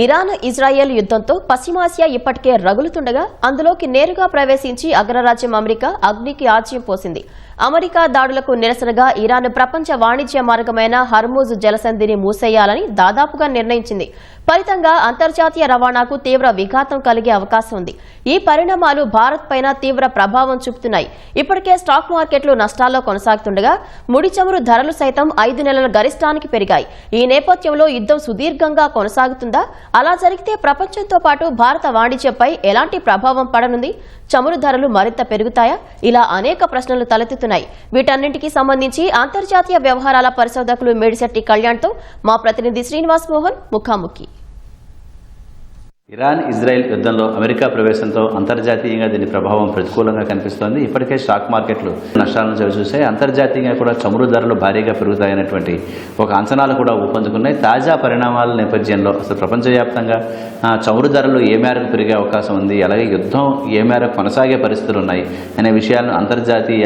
Iran Israel యుద్ధంతో పశ్చిమాసియా ఇప్పటికే రగులుతుండగా అందులోకి నేరుగా ప్రవేశించి అగ్రరాజ్యం అమెరికా అగ్నికి ఆజ్యం పోసింది. అమెరికా దాడులకు నిరసనగా ఇరాన్ ప్రపంచ వాణిజ్య మార్గమైన హర్మూజ్ జలసంధిని మూసేయాలని దాదాపుగా నిర్ణయించింది. ఫలితంగా అంతర్జాతీయ రవాణాకు తీవ్ర విఘాతం కలిగే అవకాశం ఉంది. ఈ పరిణామాలు భారత్ పైన తీవ్ర ప్రభావం చూపుతున్నాయి. ఇప్పటికే స్టాక్ మార్కెట్లు నష్టాల్లో కొనసాగుతుండగా ముడి చమురు ధరలు సైతం ఐదు నెలల గరిష్టానికి పెరిగాయి. ఈ నేపథ్యంలో యుద్ధం సుదీర్ఘంగా కొనసాగుతుందా? అలా జరిగితే ప్రపంచంతో పాటు భారత వాణిజ్యంపై ఎలాంటి ప్రభావం పడనుంది? చమురు ధరలు మరింత పెరుగుతాయా? ఇలా అనేక ప్రశ్నలు తలెత్తుతున్నాయి. వీటన్నింటికి సంబంధించి అంతర్జాతీయ వ్యవహారాల పరిశోధకులు మేడిశెట్టి కళ్యాణ్తో మా ప్రతినిధి శ్రీనివాస్ మోహన్ ముఖాముఖి. ఇరాన్ ఇజ్రాయెల్ యుద్ధంలో అమెరికా ప్రవేశంతో అంతర్జాతీయంగా దీని ప్రభావం ప్రతికూలంగా కనిపిస్తోంది. ఇప్పటికే స్టాక్ మార్కెట్లు నష్టాలను చవిచూసాయి అంతర్జాతీయంగా కూడా చమురు ధరలు భారీగా పెరుగుతాయనేటువంటి ఒక అంచనాలు కూడా ఊపందుకున్నాయి. తాజా పరిణామాల నేపథ్యంలో అసలు ప్రపంచవ్యాప్తంగా చమురు ధరలు ఏ మేరకు పెరిగే అవకాశం ఉంది అలాగే యుద్ధం ఏ మేరకు కొనసాగే పరిస్థితులు ఉన్నాయి అనే విషయాలను అంతర్జాతీయ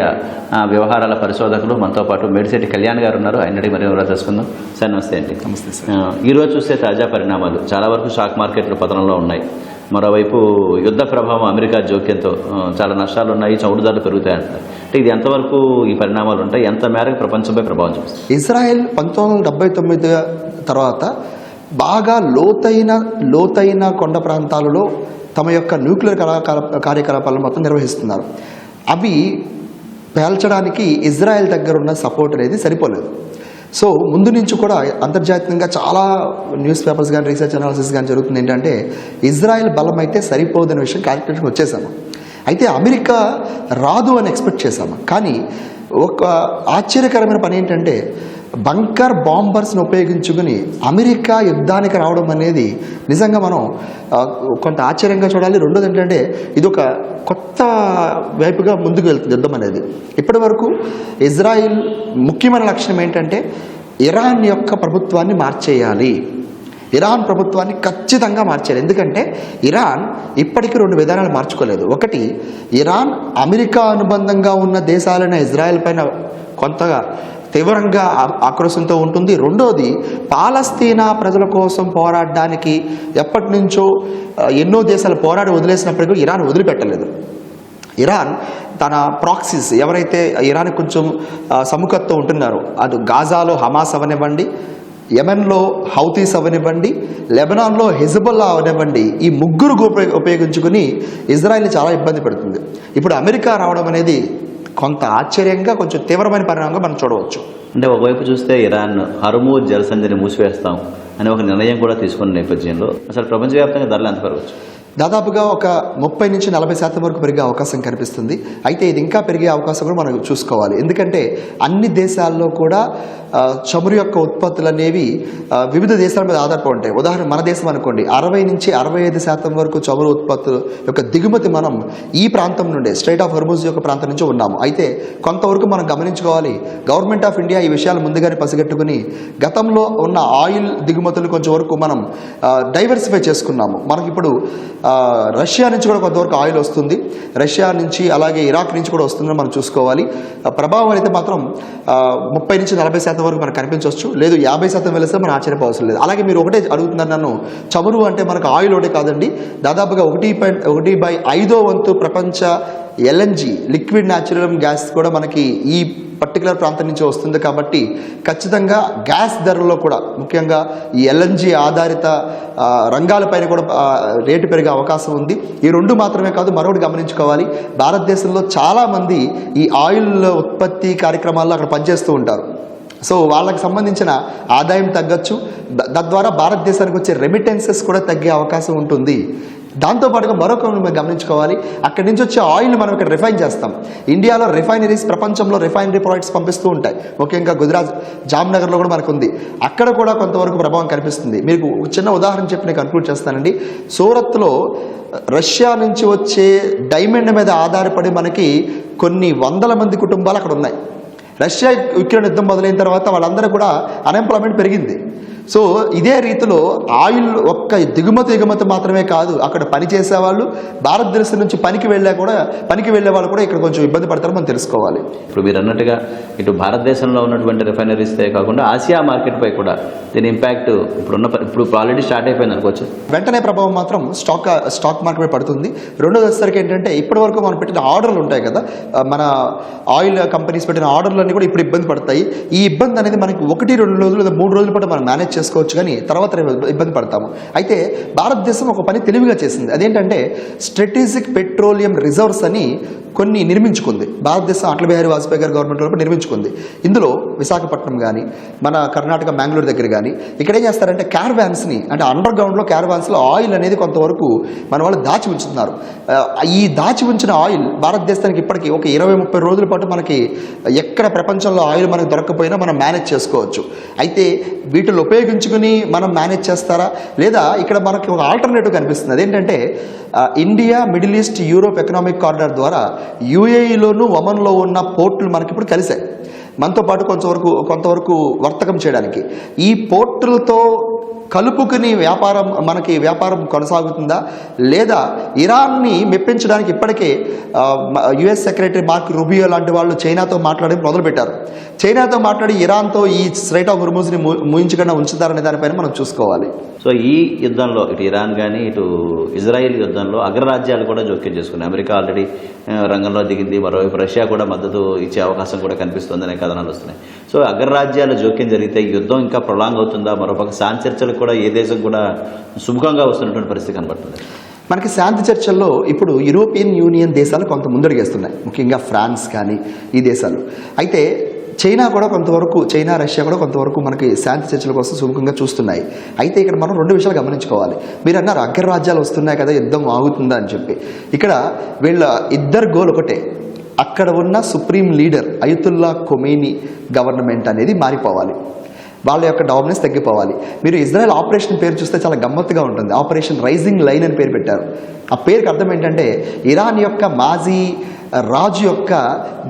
వ్యవహారాల పరిశోధకులు మనతో పాటు మేడిశెట్టి కళ్యాణ్ గారు ఉన్నారు. ఆయన మరి వివరాలు తెలుసుకుందాం. సార్ నమస్తే అండి. నమస్తే సార్. ఈరోజు చూస్తే తాజా పరిణామాలు. చాలా వరకు స్టాక్ మార్కెట్లు పతనంలో ఉన్నాయి. మరోవైపు యుద్ధ ప్రభావం అమెరికా జోక్యంతో చాలా నష్టాలు ఉన్నాయి చౌడుదారులు పెరుగుతాయంటారు అంటే ఇది ఎంతవరకు ఈ పరిణామాలు ఉంటాయి? ఎంత మేరకు ప్రపంచంపై ప్రభావం చూపిస్తుంది? ఇజ్రాయెల్ పంతొమ్మిది వందల డెబ్బై తొమ్మిది తర్వాత బాగా లోతైన లోతైన కొండ ప్రాంతాలలో తమ యొక్క న్యూక్లియర్ కార్యకలాపాలను మొత్తం నిర్వహిస్తున్నారు. అవి పేల్చడానికి ఇజ్రాయెల్ దగ్గర ఉన్న సపోర్ట్ అనేది సరిపోలేదు. సో ముందు నుంచి కూడా అంతర్జాతీయంగా చాలా న్యూస్ పేపర్స్ కానీ రీసెర్చ్ అనాలిసిస్ కానీ జరుగుతుంది. ఏంటంటే ఇజ్రాయెల్ బలం అయితే సరిపోదనే విషయం క్యాలిక్యులేషన్కి వచ్చేసాము. అయితే అమెరికా రాదు అని ఎక్స్పెక్ట్ చేశాము కానీ ఒక ఆశ్చర్యకరమైన పని ఏంటంటే బంకర్ బాంబర్స్ని ఉపయోగించుకుని అమెరికా యుద్ధానికి రావడం అనేది నిజంగా మనం కొంత ఆశ్చర్యంగా చూడాలి. రెండోది ఏంటంటే ఇది ఒక కొత్త వైపుగా ముందుకు వెళ్తుంది యుద్ధం అనేది. ఇప్పటి వరకు ఇజ్రాయిల్ ముఖ్యమైన లక్ష్యం ఏంటంటే ఇరాన్ యొక్క ప్రభుత్వాన్ని మార్చేయాలి. ఇరాన్ ప్రభుత్వాన్ని ఖచ్చితంగా మార్చారు ఎందుకంటే ఇరాన్ ఇప్పటికీ రెండు విధానాలు మార్చుకోలేదు. ఒకటి ఇరాన్ అమెరికా అనుబంధంగా ఉన్న దేశాలైన ఇజ్రాయెల్ పైన కొంతగా తీవ్రంగా ఆక్రోశంతో ఉంటుంది. రెండోది పాలస్తీనా ప్రజల కోసం పోరాడడానికి ఎప్పటి నుంచో ఎన్నో దేశాలు పోరాడి వదిలేసినప్పటికీ ఇరాన్ వదిలిపెట్టలేదు. ఇరాన్ తన ప్రాక్సిస్ ఎవరైతే ఇరాన్ కొంచెం ఆ, ఉంటున్నారో అది గాజాలో హమాస్ అవనివ్వండి యెమెన్లో హౌతీస్ అవనివ్వండి లెబనాన్లో హెజబుల్లా అవనివ్వండి ఈ ముగ్గురు ఉపయోగ ఉపయోగించుకుని ఇజ్రాయెల్ని చాలా ఇబ్బంది పెడుతుంది. ఇప్పుడు అమెరికా రావడం అనేది కొంత ఆశ్చర్యంగా కొంచెం తీవ్రమైన పరిణామంగా మనం చూడవచ్చు. అంటే ఒకవైపు చూస్తే ఇరాన్ హర్మూజ్ జలసంధిని మూసివేస్తాం అనే ఒక నిర్ణయం కూడా తీసుకున్న నేపథ్యంలో అసలు ప్రపంచవ్యాప్తంగా ధరలు ఎంత పెరగచ్చు దాదాపుగా ఒక ముప్పై నుంచి నలభై శాతం వరకు పెరిగే అవకాశం కనిపిస్తుంది. అయితే ఇది ఇంకా పెరిగే అవకాశం కూడా మనం చూసుకోవాలి. ఎందుకంటే అన్ని దేశాల్లో కూడా చమురు యొక్క ఉత్పత్తులు అనేవి వివిధ దేశాల మీద ఆధారపడి ఉంటాయి. ఉదాహరణ మన దేశం అనుకోండి. అరవై నుంచి అరవై ఐదు శాతం వరకు చమురు ఉత్పత్తుల యొక్క దిగుమతి మనం ఈ ప్రాంతం నుండే స్టేట్ ఆఫ్ హర్మూజ్ యొక్క ప్రాంతం నుంచి ఉన్నాము. అయితే కొంతవరకు మనం గమనించుకోవాలి గవర్నమెంట్ ఆఫ్ ఇండియా ఈ విషయాలు ముందుగానే పసిగట్టుకుని గతంలో ఉన్న ఆయిల్ దిగుమతులు కొంచెం వరకు మనం డైవర్సిఫై చేసుకున్నాము. మనకి ఇప్పుడు రష్యా నుంచి కూడా కొంతవరకు ఆయిల్ వస్తుంది. రష్యా నుంచి అలాగే ఇరాక్ నుంచి కూడా వస్తుందని మనం చూసుకోవాలి. ప్రభావం అయితే మాత్రం ముప్పై నుంచి నలభై శాతం వరకు మనకు కనిపించవచ్చు. లేదు యాభై శాతం వెలిస్తే మనం ఆశ్చర్యపోవలసిన లేదు. అలాగే మీరు ఒకటే అడుగుతున్నారు నన్ను చమురు అంటే మనకు ఆయిల్ ఒకటే కాదండి. దాదాపుగా ఒకటి పాయింట్ ఒకటి బై ఐదో వంతు ప్రపంచ ఎల్ఎన్జి లిక్విడ్ న్యాచురల్ గ్యాస్ కూడా మనకి ఈ పర్టికులర్ ప్రాంతం నుంచి వస్తుంది కాబట్టి ఖచ్చితంగా గ్యాస్ ధరల్లో కూడా ముఖ్యంగా ఈ ఎల్ఎన్జి ఆధారిత రంగాలపైన కూడా రేటు పెరిగే అవకాశం ఉంది. ఈ రెండు మాత్రమే కాదు మరొకటి గమనించుకోవాలి. భారతదేశంలో చాలామంది ఈ ఆయిల్ ఉత్పత్తి కార్యక్రమాల్లో అక్కడ పనిచేస్తూ ఉంటారు. సో వాళ్ళకి సంబంధించిన ఆదాయం తగ్గచ్చు. తద్వారా భారతదేశానికి వచ్చే రెమిటెన్సెస్ కూడా తగ్గే అవకాశం ఉంటుంది. దాంతోపాటుగా మరొక మనం గమనించుకోవాలి. అక్కడి నుంచి వచ్చే ఆయిల్ మనం ఇక్కడ రిఫైన్ చేస్తాం. ఇండియాలో రిఫైనరీస్ ప్రపంచంలో రిఫైనరీ ప్రొడక్ట్స్ పంపిస్తూ ఉంటాయి. ముఖ్యంగా గుజరాత్ జామ్నగర్లో కూడా మనకు ఉంది అక్కడ కూడా కొంతవరకు ప్రభావం కనిపిస్తుంది. మీకు ఒక చిన్న ఉదాహరణ చెప్పి నేను కన్క్లూడ్ చేస్తానండి. సూరత్లో రష్యా నుంచి వచ్చే డైమండ్ మీద ఆధారపడి మనకి కొన్ని వందల మంది కుటుంబాలు అక్కడ ఉన్నాయి. రష్యా యుక్రెయిన్ యుద్ధం మొదలైన తర్వాత వాళ్ళందరూ కూడా అన్ఎంప్లాయ్మెంట్ పెరిగింది. సో ఇదే రీతిలో ఆయిల్ ఒక్క దిగుమతి ఎగుమతి మాత్రమే కాదు అక్కడ పని చేసేవాళ్ళు భారతదేశం నుంచి పనికి వెళ్ళా కూడా పనికి వెళ్ళే వాళ్ళు కూడా ఇక్కడ కొంచెం ఇబ్బంది పడతారో మనం తెలుసుకోవాలి. ఇప్పుడు మీరు అన్నట్టుగా ఇటు భారతదేశంలో ఉన్నటువంటి రిఫైనరీస్తే కాకుండా ఆసియా మార్కెట్ పై కూడా దీని ఇంపాక్ట్ ఇప్పుడున్న ఇప్పుడు ఆల్రెడీ స్టార్ట్ అయిపోయింది అనుకోవచ్చు. వెంటనే ప్రభావం మాత్రం స్టాక్ స్టాక్ మార్కెట్ పడుతుంది. రెండోది వచ్చేసరికి ఏంటంటే ఇప్పటి వరకు మనం పెట్టిన ఆర్డర్లు ఉంటాయి కదా మన ఆయిల్ కంపెనీస్ పెట్టిన ఆర్డర్లు అన్నీ కూడా ఇప్పుడు ఇబ్బంది పడతాయి. ఈ ఇబ్బంది అనేది మనకి ఒకటి రెండు రోజులు లేదా మూడు రోజుల పాటు మనం మేనేజ్ చేసుకోవచ్చు కానీ తర్వాత ఇబ్బంది పడతాము. అయితే భారతదేశం ఒక పని తెలివిగా చేసింది. అదేంటంటే స్ట్రాటజిక్ పెట్రోలియం రిజర్వ్స్ అని కొన్ని నిర్మించుకుంది. భారతదేశం అటల్ బిహారీ వాజ్పేయి గారి గవర్నమెంట్ వరకు నిర్మించుకుంది. ఇందులో విశాఖపట్నం కానీ మన కర్ణాటక బెంగళూరు దగ్గర కానీ ఇక్కడ ఏం చేస్తారంటే క్యారవాన్స్ని అంటే అండర్ గ్రౌండ్లో క్యారవాన్స్లో ఆయిల్ అనేది కొంతవరకు మన వాళ్ళు దాచి ఉంచుతున్నారు. ఈ దాచి ఉంచిన ఆయిల్ భారతదేశానికి ఇప్పటికీ ఒక ఇరవై ముప్పై రోజుల పాటు మనకి ఎక్కడ ప్రపంచంలో ఆయిల్ మనకు దొరకకపోయినా మనం మేనేజ్ చేసుకోవచ్చు. అయితే వీటిని ఉపయోగించుకుని మనం మేనేజ్ చేస్తారా? లేదా ఇక్కడ మనకి ఒక ఆల్టర్నేటివ్ కనిపిస్తుంది. అదేంటంటే India Middle East Europe economic corridor ద్వారా యూఏఈలోను ఒమన్లో ఉన్న పోర్టులు మనకి ఇప్పుడు కలిశాయి. మనతో పాటు కొంతవరకు కొంతవరకు వర్తకం చేయడానికి. ఈ పోర్టులతో కలుపుకుని వ్యాపారం మనకి వ్యాపారం కొనసాగుతుందా? లేదా ఇరాన్ని మెప్పించడానికి ఇప్పటికే యుఎస్ సెక్రటరీ మార్క్ రుబియో లాంటి వాళ్ళు చైనాతో మాట్లాడి మొదలుపెట్టారు. చైనాతో మాట్లాడి ఇరాన్తో ఈ స్ట్రైట్ ఆఫ్ హుర్మూజ్ని ముయించకుండా ఉంచుతారనే దానిపైన మనం చూసుకోవాలి. సో ఈ యుద్ధంలో ఇటు ఇరాన్ కానీ ఇటు ఇజ్రాయెల్ యుద్ధంలో అగ్రరాజ్యాలు కూడా జోక్యం చేసుకున్నాయి. అమెరికా ఆల్రెడీ రంగంలో దిగింది. మరోవైపు రష్యా కూడా మద్దతు ఇచ్చే అవకాశం కూడా కనిపిస్తుందనే కథనాలు వస్తున్నాయి. సో అగ్రరాజ్యాల జోక్యం జరిగితే యుద్ధం ఇంకా ప్రొలాంగ్ అవుతుందా? మరోపక్క శాంతి చర్చలకు కూడా ఏ దేశం కూడా సుముఖంగా వస్తున్నటువంటి పరిస్థితి కనబడుతుంది. మనకి శాంతి చర్చల్లో ఇప్పుడు యూరోపియన్ యూనియన్ దేశాలు కొంత ముందడుగేస్తున్నాయి. ముఖ్యంగా ఫ్రాన్స్ కానీ ఈ దేశాలు. అయితే చైనా కూడా కొంతవరకు చైనా రష్యా కూడా కొంతవరకు మనకి శాంతి చర్చల కోసం సుముఖంగా చూస్తున్నాయి. అయితే ఇక్కడ మనం రెండు విషయాలు గమనించుకోవాలి. మీరు అన్నారు అగ్రరాజ్యాలు వస్తున్నాయి కదా యుద్ధం ఆగుతుందా అని చెప్పి. ఇక్కడ వీళ్ళ ఇద్దరు గోల్ ఒకటే. అక్కడ ఉన్న supreme leader Ayatollah Khomeini government అనేది మారిపోవాలి. వాళ్ళ యొక్క డామినెన్స్ తగ్గిపోవాలి. మీరు ఇజ్రాయెల్ ఆపరేషన్ పేరు చూస్తే చాలా గమ్మత్తుగా ఉంటుంది. ఆపరేషన్ రైజింగ్ లైన్ అని పేరు పెట్టారు. ఆ పేరుకి అర్థం ఏంటంటే ఇరాన్ యొక్క మాజీ రాజు యొక్క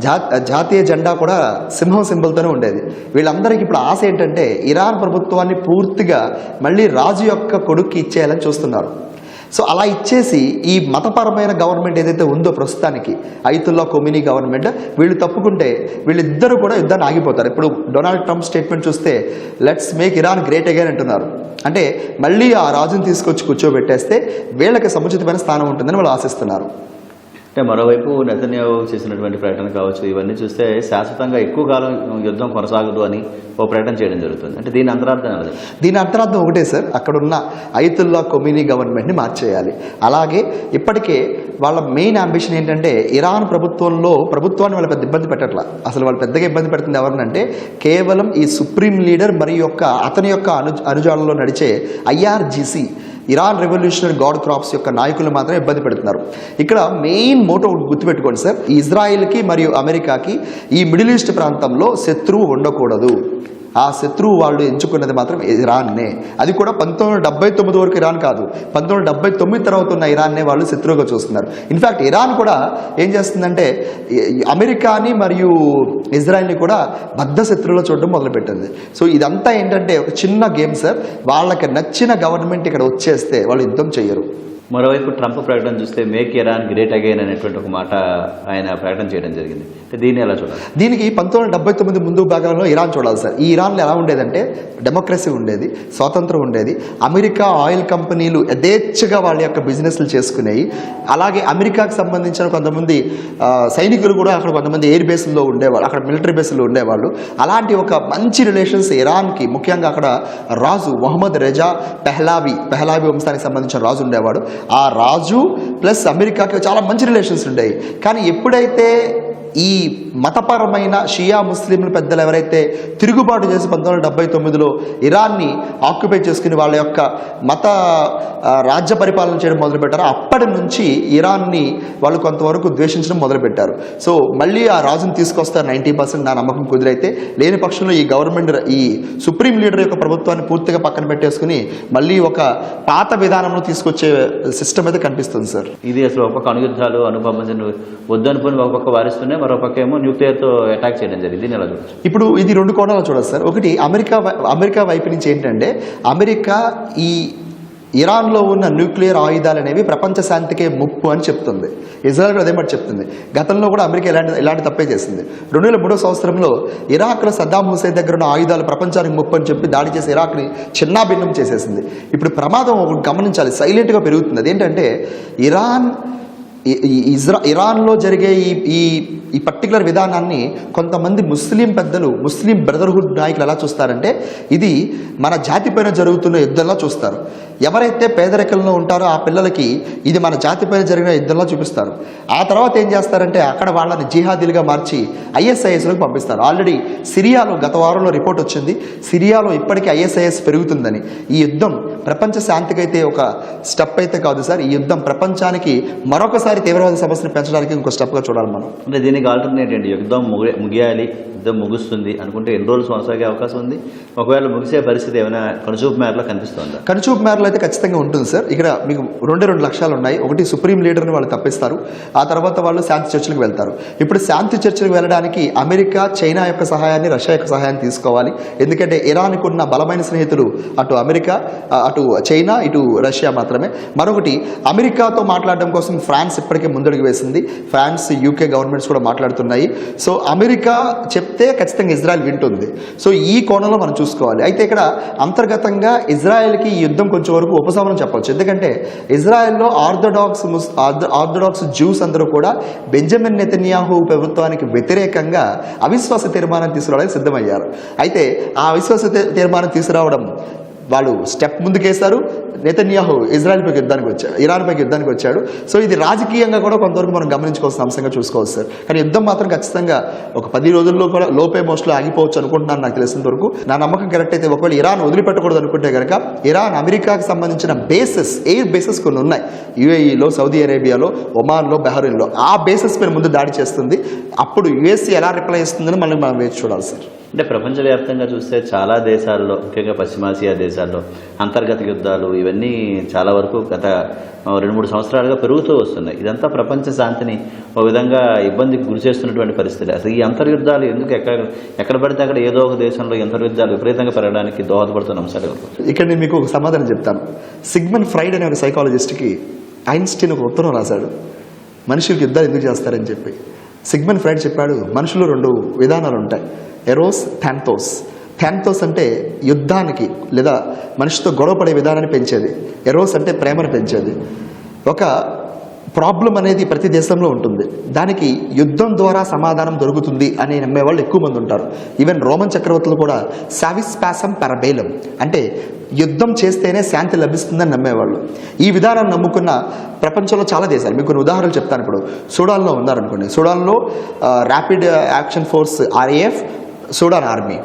జా జాతీయ జెండా కూడా సింహం సింబల్తోనే ఉండేది. వీళ్ళందరికీ ఇప్పుడు ఆశ ఏంటంటే ఇరాన్ ప్రభుత్వాన్ని పూర్తిగా మళ్ళీ రాజు యొక్క కొడుక్కి ఇచ్చేయాలని చూస్తున్నారు. సో అలా ఇచ్చేసి ఈ మతపరమైన గవర్నమెంట్ ఏదైతే ఉందో ప్రస్తుతానికి ఐతుల్లా కొమినీ గవర్నమెంట్ వీళ్ళు తప్పుకుంటే వీళ్ళిద్దరూ కూడా యుద్ధాన్ని ఆగిపోతారు. ఇప్పుడు డొనాల్డ్ ట్రంప్ స్టేట్మెంట్ చూస్తే let's make Iran great again అంటున్నారు. అంటే మళ్ళీ ఆ రాజుని తీసుకొచ్చి కూర్చోబెట్టేస్తే వీళ్ళకి సముచితమైన స్థానం ఉంటుందని వాళ్ళు ఆశిస్తున్నారు. అంటే మరోవైపు నెతన్యాహు చేసినటువంటి ప్రకటన కావచ్చు ఇవన్నీ చూస్తే శాశ్వతంగా ఎక్కువ కాలం యుద్ధం కొనసాగదు అని ఓ ప్రకటన చేయడం జరుగుతుంది. అంటే దీని అంతరార్థం ఏమిటి? దీని అంతరార్థం ఒకటే సార్. అక్కడున్న ఐతుల్లా కొమినీ గవర్నమెంట్ని మార్చేయాలి. అలాగే ఇప్పటికే వాళ్ళ మెయిన్ అంబిషన్ ఏంటంటే ఇరాన్ ప్రభుత్వంలో ప్రభుత్వాన్ని వాళ్ళు పెద్ద ఇబ్బంది పెట్టట్ల. అసలు వాళ్ళు పెద్దగా ఇబ్బంది పెడుతుంది ఎవరినంటే కేవలం ఈ సుప్రీం లీడర్ మరి యొక్క అతని యొక్క అను అనుజాలలో నడిచే IRGC Iran revolutionary guard corps యొక్క నాయకులు మాత్రం ఇబ్బంది పెడుతున్నారు. ఇక్కడ మెయిన్ మోటో గుర్తుపెట్టుకోండి సార్ ఇజ్రాయిల్కి మరియు అమెరికాకి ఈ మిడిల్ ఈస్ట్ ప్రాంతంలో శత్రువు ఉండకూడదు. ఆ శత్రువు వాళ్ళు ఎంచుకున్నది మాత్రం ఇరాన్నే. అది కూడా పంతొమ్మిది వందల డెబ్బై తొమ్మిది వరకు ఇరాన్ కాదు. పంతొమ్మిది వందల డెబ్బై తొమ్మిది తర్వాత ఉన్న ఇరాన్నే వాళ్ళు శత్రువుగా చూస్తున్నారు. ఇన్ఫాక్ట్ ఇరాన్ కూడా ఏం చేస్తుందంటే అమెరికాని మరియు ఇజ్రాయెల్ని కూడా బద్ధ శత్రువులో చూడడం మొదలుపెట్టింది. సో ఇదంతా ఏంటంటే ఒక చిన్న గేమ్ సార్ వాళ్ళకి నచ్చిన గవర్నమెంట్ ఇక్కడ వచ్చేస్తే వాళ్ళు యుద్ధం చేయరు మరోవైపు ట్రంప్ ప్రకటన చూస్తే మేక్ ఇరాన్ గ్రేట్ అగైన్ అనేటువంటి ఒక మాట ఆయన ప్రకటన చేయడం జరిగింది. దీన్ని ఎలా చూడాలి? దీనికి పంతొమ్మిది వందల డెబ్బై తొమ్మిది ముందు భాగంలో ఇరాన్ చూడాలి సార్. ఈ ఇరాన్లో ఎలా ఉండేదంటే డెమోక్రసీ ఉండేది స్వాతంత్రం ఉండేది. అమెరికా ఆయిల్ కంపెనీలు యథేచ్ఛగా వాళ్ళ యొక్క బిజినెస్లు చేసుకునేవి అలాగే అమెరికాకు సంబంధించిన కొంతమంది సైనికులు కూడా అక్కడ కొంతమంది ఎయిర్ బేస్లో ఉండేవాళ్ళు అక్కడ మిలిటరీ బేస్లో ఉండేవాళ్ళు. అలాంటి ఒక మంచి రిలేషన్స్ ఇరాన్కి ముఖ్యంగా అక్కడ రాజు మొహమ్మద్ రెజా పెహ్లావి పెహ్లావి వంశానికి సంబంధించిన రాజు ఉండేవాడు. ఆ రాజు ప్లస్ అమెరికాకి చాలా మంచి రిలేషన్స్ ఉండేవి కానీ ఎప్పుడైతే ఈ మతపరమైన షియా ముస్లింల పెద్దలు ఎవరైతే తిరుగుబాటు చేసి పంతొమ్మిది వందల డెబ్బై తొమ్మిదిలో ఇరాన్ని ఆక్యుపై చేసుకుని వాళ్ళ యొక్క మత రాజ్య పరిపాలన చేయడం మొదలుపెట్టారు అప్పటి నుంచి ఇరాన్ని వాళ్ళు కొంతవరకు ద్వేషించడం మొదలుపెట్టారు. సో మళ్ళీ ఆ రాజును తీసుకొస్తారు నైంటీ పర్సెంట్ నా నమ్మకం కుదిరైతే లేని పక్షంలో ఈ గవర్నమెంట్ ఈ సుప్రీం లీడర్ యొక్క ప్రభుత్వాన్ని పూర్తిగా పక్కన పెట్టేసుకుని మళ్ళీ ఒక పాత విధానంలో తీసుకొచ్చే సిస్టమ్ అయితే కనిపిస్తుంది సార్. ఇది అసలు ఒక పక్క అణుయుద్ధాలు అనుపంపన వద్దనుకుని ఒక పక్క వారిస్తున్నాయి మరో పక్క ఏమో న్యూక్లియర్తో అటాక్ చేయడం జరిగింది. దీన్ని ఇప్పుడు ఇది రెండు కోణాలు చూడొచ్చు సార్. ఒకటి అమెరికా అమెరికా వైపు నుంచి ఏంటంటే అమెరికా ఈ ఇరాన్లో ఉన్న న్యూక్లియర్ ఆయుధాలు అనేవి ప్రపంచ శాంతికే ముప్పు అని చెప్తుంది. ఇజ్రాయెల్ కూడా అదే మాట చెప్తుంది. గతంలో కూడా అమెరికా ఇలాంటి ఇలాంటి తప్పే చేసింది. రెండు వేల మూడో సంవత్సరంలో ఇరాక్లో సద్దాం హుసేన్ దగ్గర ఉన్న ఆయుధాలు ప్రపంచానికి ముప్పు అని చెప్పి దాడి చేసి ఇరాక్ని చిన్నాభిన్నం చేసేసింది. ఇప్పుడు ప్రమాదం ఒకటి గమనించాలి. సైలెంట్గా పెరుగుతుంది. అదేంటంటే ఇరాన్ ఇజ్రా ఇరాన్లో జరిగే ఈ ఈ ఈ పర్టికులర్ విధానాన్ని కొంతమంది ముస్లిం పెద్దలు ముస్లిం బ్రదర్హుడ్ నాయకులు ఎలా చూస్తారంటే ఇది మన జాతి పైన జరుగుతున్న యుద్ధంలా చూస్తారు. ఎవరైతే పేదరికంలో ఉంటారో ఆ పిల్లలకి ఇది మన జాతి పైన జరిగిన యుద్ధంలో చూపిస్తారు. ఆ తర్వాత ఏం చేస్తారంటే అక్కడ వాళ్ళని జిహాదీలుగా మార్చి ఐఎస్ఐఎస్లకు పంపిస్తారు. ఆల్రెడీ సిరియాలో గత వారంలో రిపోర్ట్ వచ్చింది సిరియాలో ఇప్పటికీ ఐఎస్ఐఎస్ పెరుగుతుందని. ఈ యుద్ధం ప్రపంచ శాంతికైతే ఒక స్టెప్ అయితే కాదు సార్. ఈ యుద్ధం ప్రపంచానికి మరొకసారి తీవ్రవాద సమస్యను పెంచడానికి ఇంకో స్టెప్గా చూడాలి మనం. అంటే దీనికి ఆల్టర్నేట్ ఏంటి? యుద్ధం ముగియాలి. యుద్ధం ముగుస్తుంది అనుకుంటే ఎన్ని రోజులు కొనసాగే అవకాశం ఉంది? ఒకవేళ ముగిసే పరిస్థితి ఏమైనా కనుచూపు మేరలో కనిపిస్తుందా? కనుచూపు మేరలో అయితే ఖచ్చితంగా ఉంటుంది సార్. ఇక్కడ మీకు రెండే రెండు లక్ష్యాలు ఉన్నాయి. ఒకటి సుప్రీం లీడర్ని వాళ్ళు తప్పిస్తారు. ఆ తర్వాత వాళ్ళు శాంతి చర్చలకు వెళ్తారు. ఇప్పుడు శాంతి చర్చలకు వెళ్ళడానికి అమెరికా చైనా యొక్క సహాయాన్ని రష్యా యొక్క సహాయాన్ని తీసుకోవాలి. ఎందుకంటే ఇరాన్కు ఉన్న బలమైన స్నేహితులు అటు అమెరికా అటు చైనా ఇటు రష్యా మాత్రమే. మరొకటి అమెరికాతో మాట్లాడడం కోసం ఫ్రాన్స్ ఇప్పటికే ముందడుగు వేసింది. ఫ్రాన్స్ యూకే గవర్నమెంట్స్ కూడా మాట్లాడుతున్నాయి. సో అమెరికా చెప్తే ఖచ్చితంగా ఇజ్రాయెల్ వింటుంది. సో ఈ కోణంలో మనం చూసుకోవాలి. అయితే ఇక్కడ అంతర్గతంగా ఇజ్రాయెల్కి ఈ యుద్ధం కొంచెం వరకు ఉపశమనం చెప్పవచ్చు. ఎందుకంటే ఇజ్రాయెల్లో ఆర్థోడాక్స్ ముస్ ఆర్థ- జ్యూస్ అందరూ కూడా బెంజమిన్ నెతన్యాహు ప్రభుత్వానికి వ్యతిరేకంగా అవిశ్వాస తీర్మానం తీసుకురావడానికి సిద్ధమయ్యారు. అయితే ఆ అవిశ్వాస తీర్మానం తీసుకురావడం వాళ్ళు స్టెప్ ముందుకేశారు నేతన్యాహు ఇజ్రాయెల్ పైకి యుద్ధానికి వచ్చాడు ఇరాన్ పైకి యుద్ధానికి వచ్చాడు. సో ఇది రాజకీయంగా కూడా కొంతవరకు మనం గమనించుకోవాల్సిన అంశంగా చూసుకోవచ్చు సార్. కానీ యుద్ధం మాత్రం ఖచ్చితంగా ఒక పది రోజుల్లో కూడా లోపే మోస్ట్లో ఆగిపోవచ్చు అనుకుంటున్నాను నాకు తెలిసినంత వరకు. నా నమ్మకం కరెక్ట్ అయితే ఒకవేళ ఇరాన్ వదిలిపెట్టకూడదు అనుకుంటే కనుక ఇరాన్ అమెరికాకి సంబంధించిన బేసెస్ ఎయిర్ బేసెస్ కొన్ని ఉన్నాయి. యుఏఈలో సౌదీ అరేబియాలో ఒమాన్లో బెహరీన్లో ఆ బేసెస్ పైన ముందు దాడి చేస్తుంది. అప్పుడు యుఎస్సీ ఎలా రిప్లై ఇస్తుందని మళ్ళీ మనం వేచి చూడాలి సార్. అంటే ప్రపంచవ్యాప్తంగా చూస్తే చాలా దేశాల్లో ముఖ్యంగా పశ్చిమాసియా దేశాల్లో అంతర్గత యుద్ధాలు ఇవన్నీ చాలా వరకు గత రెండు మూడు సంవత్సరాలుగా పెరుగుతూ వస్తున్నాయి. ఇదంతా ప్రపంచ శాంతిని ఒక విధంగా ఇబ్బందికి గురి చేస్తున్నటువంటి పరిస్థితి. అసలు ఈ అంతర్యుద్ధాలు ఎందుకు ఎక్కడ ఎక్కడ పడితే అక్కడ ఏదో ఒక దేశంలో అంతర్యుద్ధాలు విపరీతంగా పెరగడానికి దోహదపడుతున్న అంశాలు ఇక్కడ నేను మీకు ఒక సమాధానం చెప్తాను. సిగ్మన్ ఫ్రైడ్ అనే ఒక సైకాలజిస్ట్కి ఐన్స్టీన్ ఒక ఉత్తరం రాశాడు. మనుషులకు యుద్ధాలు ఎందుకు చేస్తారని చెప్పి. సిగ్మన్ ఫ్రైడ్ చెప్పాడు మనుషులు రెండు విధానాలు ఉంటాయి ఎరోస్ థాంతోస్. థ్యాంతోస్ అంటే యుద్ధానికి లేదా మనిషితో గొడవపడే విధానాన్ని పెంచేది. ఎరోస్ అంటే ప్రేమను పెంచేది. ఒక ప్రాబ్లం అనేది ప్రతి దేశంలో ఉంటుంది. దానికి యుద్ధం ద్వారా సమాధానం దొరుకుతుంది అని నమ్మేవాళ్ళు ఎక్కువ మంది ఉంటారు. ఈవెన్ రోమన్ చక్రవర్తులు కూడా సావిస్ పాసం పెరబేలం అంటే యుద్ధం చేస్తేనే శాంతి లభిస్తుందని నమ్మేవాళ్ళు. ఈ విధానాన్ని నమ్ముకున్న ప్రపంచంలో చాలా దేశాలు. మీకు కొన్ని ఉదాహరణలు చెప్తాను ఇప్పుడు. సూడాన్లో ఉన్నారనుకోండి. సూడాన్లో rapid action force RAF Sudan army.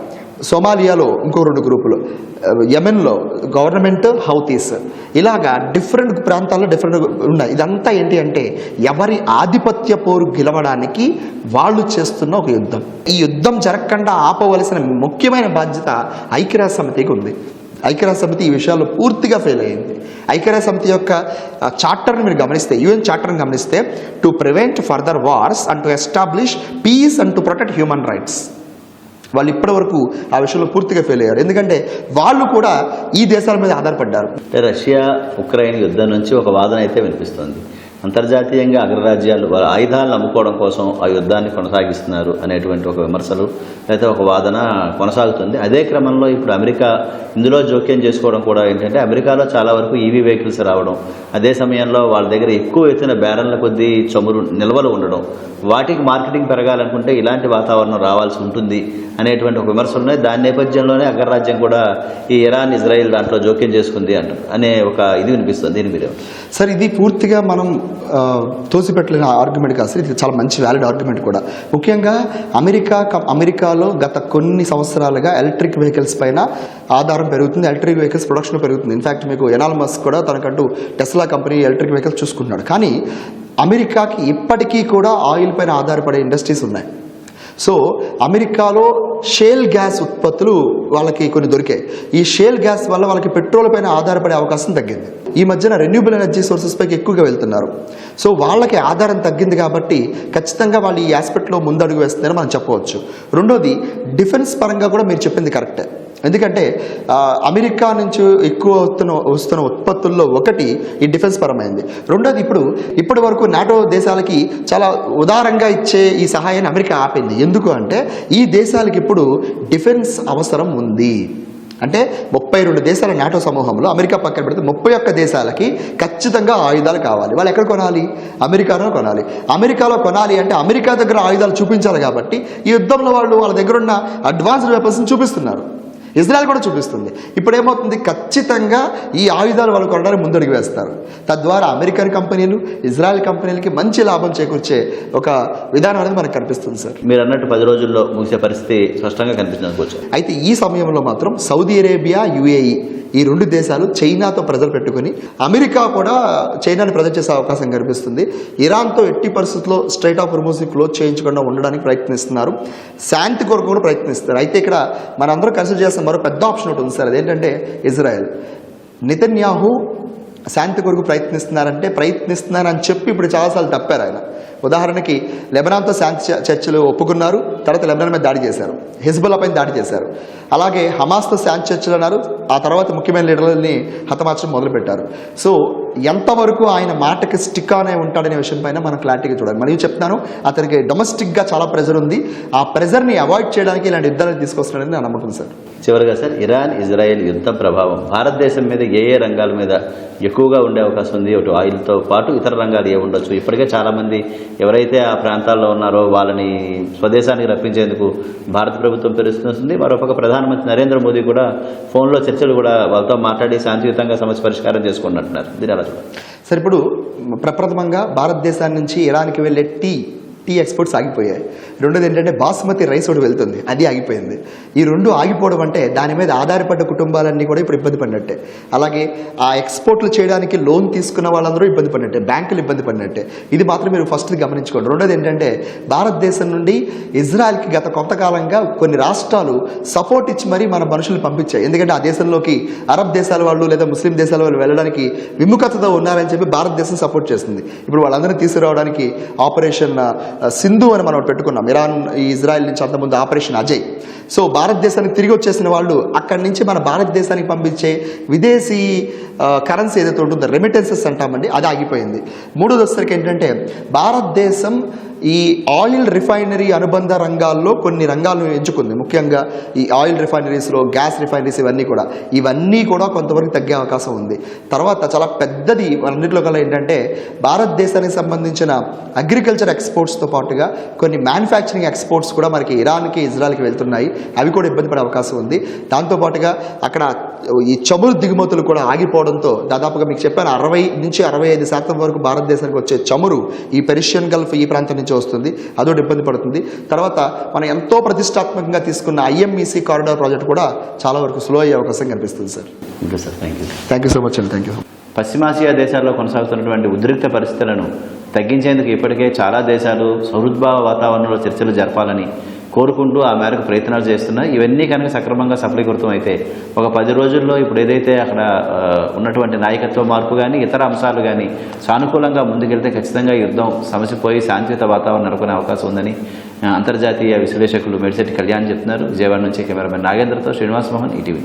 సోమాలియాలో ఇంకో రెండు గ్రూపులు. యమెన్లో గవర్నమెంట్ హౌతీస్. ఇలాగా డిఫరెంట్ ప్రాంతాల్లో డిఫరెంట్ ఉన్నాయి. ఇదంతా ఏంటి అంటే ఎవరి ఆధిపత్య పోరు గెలవడానికి వాళ్ళు చేస్తున్న ఒక యుద్ధం. ఈ యుద్ధం జరగకుండా ఆపవలసిన ముఖ్యమైన బాధ్యత ఐక్యరాజ్య సమితికి ఉంది. ఐక్యరాజ్య సమితి ఈ విషయాల్లో పూర్తిగా ఫెయిల్ అయింది ఐక్యరాజ్య సమితి యొక్క చార్టర్ని మీరు గమనిస్తే యుఎన్ చార్టర్ని గమనిస్తే to prevent further wars and to establish peace and to protect human rights వాళ్ళు ఇప్పటి వరకు ఆ విషయంలో పూర్తిగా ఫెయిల్ అయ్యారు. ఎందుకంటే వాళ్ళు కూడా ఈ దేశాల మీద ఆధారపడ్డారు. రష్యా ఉక్రెయిన్ యుద్ధం నుంచి ఒక వాదన అయితే వినిపిస్తుంది. అంతర్జాతీయంగా అగ్రరాజ్యాలు వాళ్ళ ఆయుధాలను అమ్ముకోవడం కోసం ఆ యుద్ధాన్ని కొనసాగిస్తున్నారు అనేటువంటి ఒక విమర్శలు అయితే ఒక వాదన కొనసాగుతుంది. అదే క్రమంలో ఇప్పుడు అమెరికా ఇందులో జోక్యం చేసుకోవడం కూడా ఏంటంటే అమెరికాలో చాలా వరకు ఈవీ వెహికల్స్ రావడం అదే సమయంలో వాళ్ళ దగ్గర ఎక్కువ ఎత్తున బ్యారన్ల కొద్దీ చమురు నిల్వలు ఉండడం వాటికి మార్కెటింగ్ పెరగాలనుకుంటే ఇలాంటి వాతావరణం రావాల్సి ఉంటుంది అనేటువంటి ఒక విమర్శలు ఉన్నాయి. దాని నేపథ్యంలోనే అగ్రరాజ్యం కూడా ఈ ఇరాన్ ఇజ్రాయిల్ దాంట్లో జోక్యం చేసుకుంది అంటారు అనే ఒక ఇది వినిపిస్తుంది దీని మీరు సార్ ఇది పూర్తిగా మనం తోసిపెట్టలేని ఆర్గ్యుమెంట్ కాదు ఇది చాలా మంచి వ్యాలిడ్ ఆర్గ్యుమెంట్ కూడా. ముఖ్యంగా అమెరికా అమెరికాలో గత కొన్ని సంవత్సరాలుగా ఎలక్ట్రిక్ వెహికల్స్ పైన ఆధారం పెరుగుతుంది ఎలక్ట్రిక్ వెహికల్స్ ప్రొడక్షన్ పెరుగుతుంది. ఇన్ఫాక్ట్ మీకు ఎనాల్ మస్క్ కూడా తనకంటూ టెస్లా కంపెనీ ఎలక్ట్రిక్ వెహికల్స్ చూసుకుంటున్నాడు. కానీ అమెరికాకి ఇప్పటికీ కూడా ఆయిల్ పైన ఆధారపడే ఇండస్ట్రీస్ ఉన్నాయి. సో అమెరికాలో షేల్ గ్యాస్ ఉత్పత్తులు వాళ్ళకి కొన్ని దొరికాయి. ఈ షేల్ గ్యాస్ వల్ల వాళ్ళకి పెట్రోల్ పైన ఆధారపడే అవకాశం తగ్గింది. ఈ మధ్యన రెన్యూబుల్ ఎనర్జీ సోర్సెస్ పైకి ఎక్కువగా వెళ్తున్నారు. సో వాళ్ళకి ఆధారం తగ్గింది కాబట్టి ఖచ్చితంగా వాళ్ళు ఈ ఆస్పెక్ట్లో ముందడుగు వేస్తున్నారని మనం చెప్పవచ్చు. రెండోది డిఫెన్స్ పరంగా కూడా మీరు చెప్పింది కరెక్టే ఎందుకంటే అమెరికా నుంచి ఎక్కువ వస్తున్న వస్తున్న ఉత్పత్తుల్లో ఒకటి ఈ డిఫెన్స్ పరమైంది. రెండోది ఇప్పుడు ఇప్పటి వరకు నాటో దేశాలకి చాలా ఉదారంగా ఇచ్చే ఈ సహాయాన్ని అమెరికా ఆపింది. ఎందుకు అంటే ఈ దేశాలకి ఇప్పుడు డిఫెన్స్ అవసరం ఉంది. అంటే ముప్పై రెండు దేశాల నాటో సమూహంలో అమెరికా పక్కన పెడితే ముప్పై ఒక్క దేశాలకి ఖచ్చితంగా ఆయుధాలు కావాలి. వాళ్ళు ఎక్కడ కొనాలి? అమెరికాలో కొనాలి. అమెరికాలో కొనాలి అంటే అమెరికా దగ్గర ఆయుధాలు చూపించాలి కాబట్టి ఈ యుద్ధంలో వాళ్ళు వాళ్ళ దగ్గర ఉన్న అడ్వాన్స్డ్ వెపన్స్ని చూపిస్తున్నారు. ఇజ్రాయెల్ కూడా చూపిస్తుంది. ఇప్పుడు ఏమవుతుంది ఖచ్చితంగా ఈ ఆయుధాలు వాళ్ళు కొనడానికి ముందడుగు వేస్తారు. తద్వారా అమెరికన్ కంపెనీలు ఇజ్రాయెల్ కంపెనీలకి మంచి లాభం చేకూర్చే ఒక విధానం అనేది మనకు కనిపిస్తుంది సార్. మీరు అన్నట్టు పది రోజుల్లో ముగిసే పరిస్థితి స్పష్టంగా కనిపిస్తుంది అనుకోవచ్చు అయితే ఈ సమయంలో మాత్రం సౌదీ అరేబియా యుఏఈ ఈ రెండు దేశాలు చైనాతో ప్రజలు పెట్టుకుని అమెరికా కూడా చైనాని ప్రజలు చేసే అవకాశం కనిపిస్తుంది. ఇరాన్తో ఎట్టి పరిస్థితుల్లో స్ట్రైట్ ఆఫ్ రుమూసి క్లోజ్ చేయించకుండా ఉండడానికి ప్రయత్నిస్తున్నారు. శాంతి కొరకు కూడా ప్రయత్నిస్తారు అయితే ఇక్కడ మనందరం కన్సిడర్ చేస్తున్న మరో పెద్ద ఆప్షన్ ఒకటి ఉంది సార్. అదేంటంటే ఇజ్రాయెల్. నితన్యాహు శాంతి కొరకు ప్రయత్నిస్తున్నారంటే ప్రయత్నిస్తున్నారని చెప్పి ఇప్పుడు చాలాసార్లు తప్పారు ఆయన. ఉదాహరణకి లెబనాన్తో శాంతి చ- చర్చలు ఒప్పుకున్నారు తర్వాత లెబనాన్ మీద దాడి చేశారు హిజ్బుల్లా పైన దాడి చేశారు. అలాగే హమాస్తో శాంతి చర్చలు అన్నారు ఆ తర్వాత ముఖ్యమైన లీడర్లని హతమార్చడం మొదలుపెట్టారు. సో ఎంతవరకు ఆయన మాటకి స్టిక్ అనే ఉంటాడనే విషయం పైన మనం క్లారిటీగా చూడాలి. మరియు చెప్తాను అతనికి డొమెస్టిక్గా చాలా ప్రెజర్ ఉంది. ఆ ప్రెజర్ని అవాయిడ్ చేయడానికి ఇలాంటి యుద్ధాలు తీసుకొస్తున్నాడని నేను నమ్ముతుంది సార్. చివరిగా సార్ ఇరాన్ ఇజ్రాయెల్ యుద్ధ ప్రభావం. భారతదేశం మీద ఏ ఏ రంగాల మీద ఎక్కువగా ఉండే అవకాశం ఉంది? ఒకటి ఆయిల్తో పాటు ఇతర రంగాలు ఏ ఉండొచ్చు? ఇప్పటికే చాలామంది ఎవరైతే ఆ ప్రాంతాల్లో ఉన్నారో వాళ్ళని స్వదేశానికి రప్పించేందుకు భారత ప్రభుత్వం ప్రయత్నిస్తుంది మరొక ప్రధానమంత్రి నరేంద్ర మోదీ కూడా ఫోన్లో చర్చలు కూడా వాళ్ళతో మాట్లాడి శాంతియుతంగా సమస్య పరిష్కారం చేసుకుంటున్నారు దీని అలా సార్ ఇప్పుడు ప్రప్రథమంగా భారతదేశాన్ని నుంచి ఇరాన్కి వెళ్ళే టీ టీ ఎక్స్పోర్ట్స్ ఆగిపోయాయి. రెండోది ఏంటంటే బాస్మతి రైస్ ఒకటి వెళ్తుంది. అది ఆగిపోయింది. ఈ రెండు ఆగిపోవడం అంటే దాని మీద ఆధారపడ్డ కుటుంబాలన్నీ కూడా ఇప్పుడు ఇబ్బంది పడినట్టే. అలాగే ఆ ఎక్స్పోర్ట్లు చేయడానికి లోన్ తీసుకున్న వాళ్ళందరూ ఇబ్బంది పడినట్టే. బ్యాంకులు ఇబ్బంది పడినట్టే. ఇది మాత్రం మీరు ఫస్ట్ గమనించుకోండి. రెండోది ఏంటంటే భారతదేశం నుండి ఇజ్రాయెల్కి గత కొంతకాలంగా కొన్ని రాష్ట్రాలు సపోర్ట్ ఇచ్చి మరీ మన మనుషులు పంపించాయి. ఎందుకంటే ఆ దేశంలోకి అరబ్ దేశాల వాళ్ళు లేదా ముస్లిం దేశాల వాళ్ళు వెళ్ళడానికి విముఖతతో ఉన్నారని చెప్పి భారతదేశం సపోర్ట్ చేస్తుంది. ఇప్పుడు వాళ్ళందరినీ తీసుకురావడానికి ఆపరేషన్ సింధు అని మనం పెట్టుకున్నాం. ఇరాన్ ఇజ్రాయెల్ నుంచి అంతకుముందు ఆపరేషన్ అజయ్. సో భారతదేశానికి తిరిగి వచ్చేసిన వాళ్ళు అక్కడి నుంచి మన భారతదేశానికి పంపించే విదేశీ కరెన్సీ ఏదైతే ఉంటుందో రెమిటెన్సెస్ అంటామండి అది ఆగిపోయింది. మూడోది వచ్చేసరికి ఏంటంటే భారతదేశం ఈ ఆయిల్ రిఫైనరీ అనుబంధ రంగాల్లో కొన్ని రంగాలను ఎంచుకుంది. ముఖ్యంగా ఈ ఆయిల్ రిఫైనరీస్లో గ్యాస్ రిఫైనరీస్ ఇవన్నీ కూడా. ఇవన్నీ కూడా కొంతవరకు తగ్గే అవకాశం ఉంది. తర్వాత చాలా పెద్దది అన్నింటిలో కల ఏంటంటే భారతదేశానికి సంబంధించిన అగ్రికల్చర్ ఎక్స్పోర్ట్స్తో పాటుగా కొన్ని మ్యానుఫ్యాక్చరింగ్ ఎక్స్పోర్ట్స్ కూడా మనకి ఇరాన్కి ఇజ్రాయల్కి వెళ్తున్నాయి. అవి కూడా ఇబ్బంది పడే అవకాశం ఉంది. దాంతోపాటుగా అక్కడ ఈ చమురు దిగుమతులు కూడా ఆగిపోవడంతో దాదాపుగా మీకు చెప్పాను అరవై నుంచి అరవై ఐదు శాతం వరకు భారతదేశానికి వచ్చే చమురు ఈ పెరిషియన్ గల్ఫ్ ఈ ప్రాంతం నుంచి వస్తుంది అదొకటి ఇబ్బంది పడుతుంది. తర్వాత మనం ఎంతో ప్రతిష్టాత్మకంగా తీసుకున్న ఐఎంఈసీ కారిడార్ ప్రాజెక్ట్ కూడా చాలా వరకు స్లో అయ్యే అవకాశం కనిపిస్తుంది sir. Okay sir. Thank you thank you so much అండి. థ్యాంక్ యూ పశ్చిమాసియా దేశాల్లో కొనసాగుతున్నటువంటి ఉద్రిక్త పరిస్థితులను తగ్గించేందుకు ఇప్పటికే చాలా దేశాలు సౌహృద్భావ వాతావరణంలో చర్చలు జరపాలని కోరుకుంటూ ఆ మేరకు ప్రయత్నాలు చేస్తున్నాయి ఇవన్నీ కనుక సక్రమంగా సఫలీకృతం అయితే ఒక పది రోజుల్లో ఇప్పుడు ఏదైతే అక్కడ ఉన్నటువంటి నాయకత్వ మార్పు కానీ ఇతర అంశాలు కానీ సానుకూలంగా ముందుకెళ్తే ఖచ్చితంగా యుద్ధం సమసిపోయి శాంతియుత వాతావరణం నెలకొనే అవకాశం ఉందని అంతర్జాతీయ విశ్లేషకులు మెడిసెట్ కళ్యాణ్ చెప్తున్నారు. విజయవాడ నుంచి కెమెరామెన్ నాగేంద్రతో శ్రీనివాస్ మోహన్ ఈటీవీ.